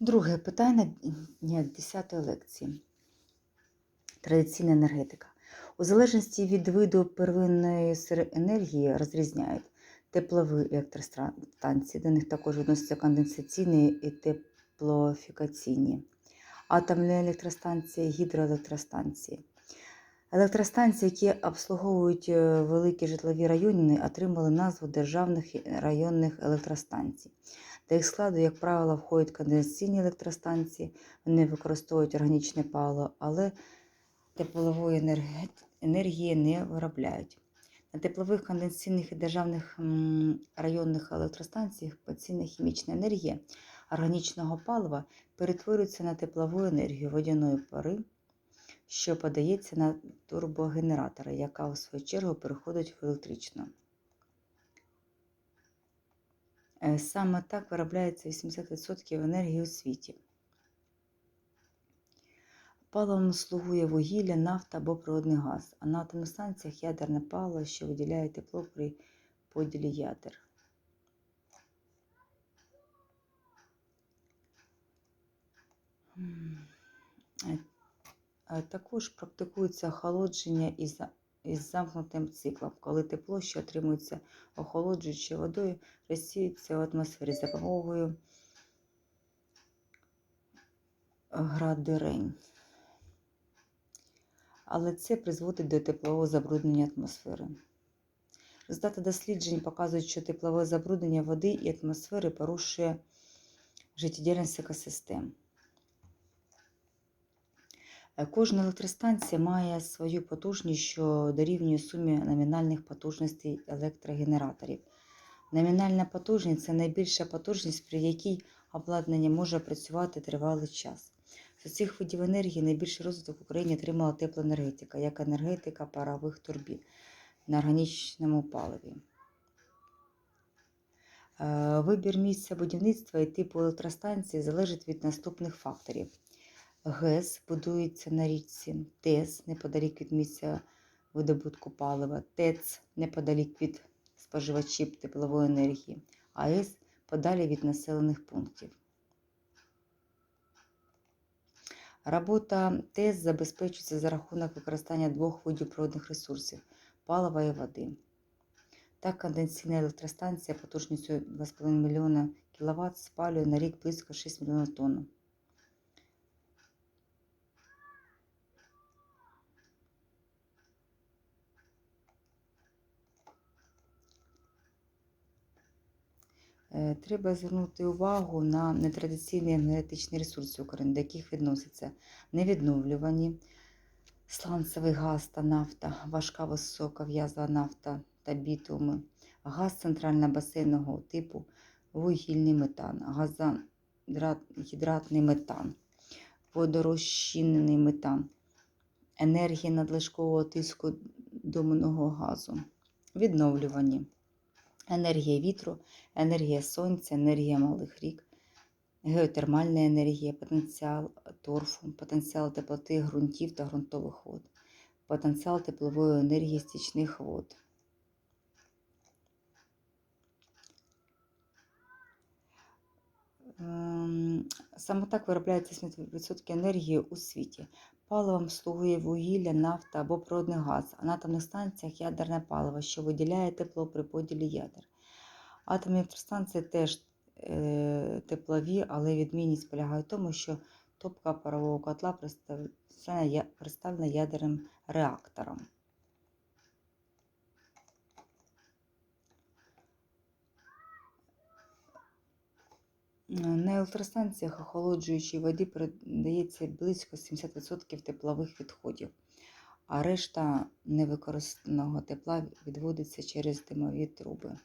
Друге питання дня 10 лекції. Традиційна енергетика. У залежності від виду первинної енергії розрізняють теплові електростанції, до них також відносяться конденсаційні і теплофікаційні, атомні електростанції, гідроелектростанції. Електростанції, які обслуговують е, великі житлові райони, отримали назву державних районних електростанцій. До їх складу, як правило, входять конденсаційні електростанції, вони використовують органічне паливо, але теплової енергії не виробляють. На теплових конденсаційних і державних районних електростанціях поцінна хімічна енергія органічного палива перетворюється на теплову енергію водяної пари, що подається на турбогенератори, яка у свою чергу переходить в електричну. Е, Саме так виробляється 80% енергії у світі. Паливом слугує вугілля, нафта або природний газ, а на атомних станціях ядерне паливо, що виділяє тепло при поділі ядер. Е, Також практикується охолодження із із замкнутим циклом, коли тепло, що отримується охолоджуючою водою, розсіюється в атмосфері за допомогою градирень. Але це призводить до теплового забруднення атмосфери. Результати досліджень показують, що теплове забруднення води і атмосфери порушує життєдіяльність екосистем. Кожна електростанція має свою потужність, що дорівнює сумі номінальних потужностей електрогенераторів. Номінальна потужність це найбільша потужність, при якій обладнання може працювати тривалий час. З цих видів енергії найбільший розвиток в Україні отримала теплоенергетика, як енергетика парових турбін на органічному паливі. Е, Вибір місця будівництва і типу електростанції залежить від наступних факторів. ГЕС будується на річці, ТЕС неподалік від місця видобутку палива, ТЕЦ неподалік від споживачів теплової енергії, АЕС подалі від населених пунктів. Робота ТЕС забезпечується за рахунок використання двох видів природних ресурсів палива і води. Так, конденсаційна електростанція потужністю 2,5 мільйона кВт спалює на рік близько 6 мільйонів тонн. Треба звернути увагу на нетрадиційні енергетичні ресурси України, до яких відносяться невідновлювані, сланцевий газ та нафта, важка висока в'язова нафта та бітуми, газ центрально-басейного типу, вугільний метан, газогідратний метан, водорозчинений метан, енергія надлишкового тиску домного газу, відновлювані енергія вітру, енергія сонця, енергія малих рік, геотермальна енергія, потенціал торфу, потенціал теплоти ґрунтів та ґрунтових вод, потенціал теплової енергії стічних вод. Ем, Саме так виробляється 70% енергії у світі. Паливом слугує вугілля, нафта або природний газ, а на атомних станціях ядерне паливо, що виділяє тепло при поділі ядер. Атомні електростанції теж е, теплові, але відмінність полягає в тому, що топка парового котла представлена, ядерним реактором. На електростанціях охолоджуючій воді передається близько 70% теплових відходів, а решта невикористаного тепла відводиться через димові труби.